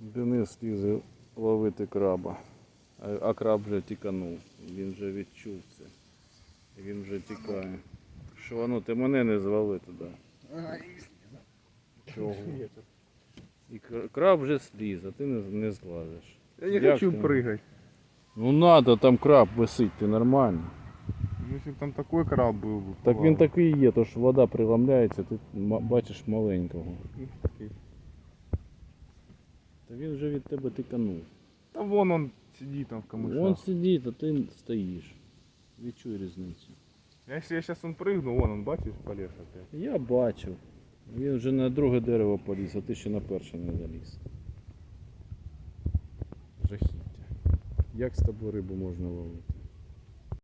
Денис лізе ловити краба. А, а краб вже тіканув. Він вже відчув це. Він вже тікає. Що, ну ти мене не звали туди. Чого? І кра- краб вже сліз, а ти не, не злазиш. Я не Як хочу ти? прыгать. Ну надо, там краб висить, ти нормально. Ну, если бы там такой краб был бы. Так він плавал. такий є, то що вода приламляється, ти ма- бачиш маленького. Ну, такий. Він вже від тебе тиканув. Та вон он сидить там в камышах. Вон сидить, а ти стоїш. Відчуй різницю. Якщо я зараз он пригну, вон он, бачиш, полез опять. Я бачив. Він вже на друге дерево поліз, а ти ще на перше не заліз. Жахіття. Як з тобою рибу можна ловити?